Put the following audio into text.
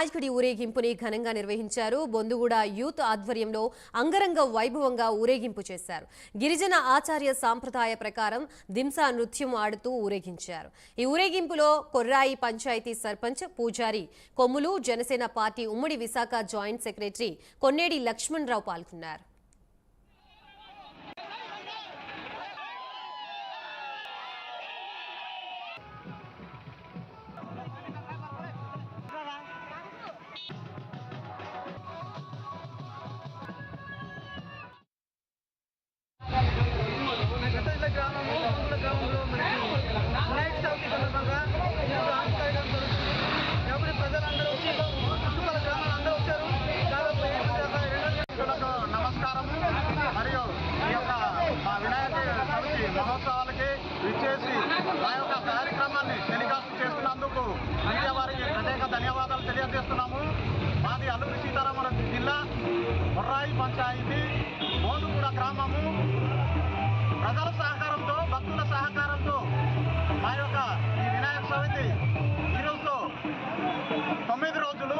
వినాయకుడి ఊరేగింపుని ఘనంగా నిర్వహించారు. బొందుగూడ యూత్ ఆధ్వర్యంలో అంగరంగ వైభవంగా ఊరేగింపు చేశారు. గిరిజన ఆచార్య సాంప్రదాయ ప్రకారం దింసా నృత్యం ఆడుతూ ఊరేగించారు. ఈ ఊరేగింపులో కొర్రాయి పంచాయతీ సర్పంచ్ పూజారి కొమ్ములు జనసేన పార్టీ ఉమ్మడి విశాఖ జాయింట్ సెక్రటరీ కొన్నేడి లక్ష్మణరావు పాల్గొన్నారు. ఇచ్చేసి ఆ మా యొక్క కార్యక్రమాన్ని టెలికాస్ట్ చేస్తున్నందుకు మీడియా వారికి ప్రత్యేక ధన్యవాదాలు తెలియజేస్తున్నాము. మాది అల్లూరి సీతారామరాజు జిల్లా మొర్రాయి పంచాయతీ మోదుగూడ గ్రామము. ప్రజల సహకారంతో భక్తుల సహకారంతో మా యొక్క ఈ వినాయక చవితి ఈరోజుతో తొమ్మిది రోజులు